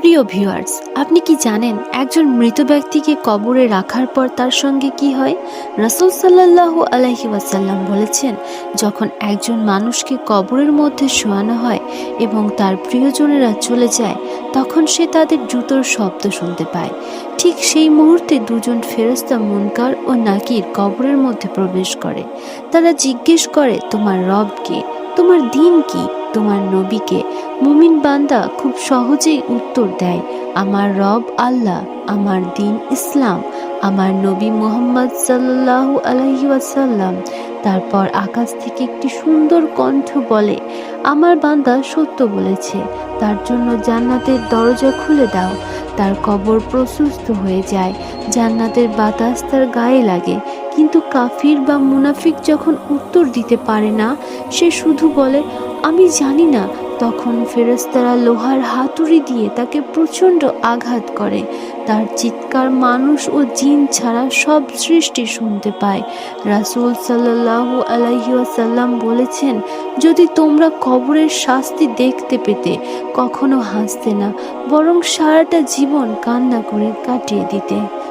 প্রিয় ভিউয়ার্স, আপনি কি জানেন একজন মৃত ব্যক্তিকে কবরে রাখার পর তার সঙ্গে কি হয়? রাসূল সাল্লাল্লাহু আলাইহি ওয়াসাল্লাম বলেছেন, যখন একজন মানুষকে কবরের মধ্যে শোয়ানো হয় এবং তার প্রিয়জনেরা চলে যায়, তখন সে তাদের জুতোর শব্দ শুনতে পায়। ঠিক সেই মুহূর্তে দুজন ফেরস্তা মুনকার ও নাকির কবরের মধ্যে প্রবেশ করে। তারা জিজ্ঞেস করে, তোমার রব কে? তোমার দিন কি? তোমার নবীকে মুমিন বান্দা খুব সহজেই উত্তর দেয়, আমার রব আল্লাহ, আমার দিন ইসলাম, আমার নবী মোহাম্মদ আলাইহি ওয়াসাল্লাম। তারপর আকাশ থেকে একটি সুন্দর কণ্ঠ বলে, আমার বান্দা সত্য বলেছে, তার জন্য জান্নাতের দরজা খুলে দাও, তার কবর প্রশস্ত হয়ে যায়, জান্নাতের বাতাস তার গায়ে লাগে। কিন্তু কাফির বা মুনাফিক যখন উত্তর দিতে পারে না, সে শুধু বলে আমি জানি না। তখন ফেরেশতারা লোহার হাতুড়ি দিয়ে তাকে প্রচণ্ড আঘাত করে। তার চিৎকার মানুষ ও জিন ছাড়া সব সৃষ্টি শুনতে পায়। রাসূল সাল্লাল্লাহু আলাইহি ওয়াসাল্লাম বলেছেন, যদি তোমরা কবরের শাস্তি দেখতে পেতে, কখনো হাসতে না, বরং সারাটা জীবন কান্না করে কাটিয়ে দিতে।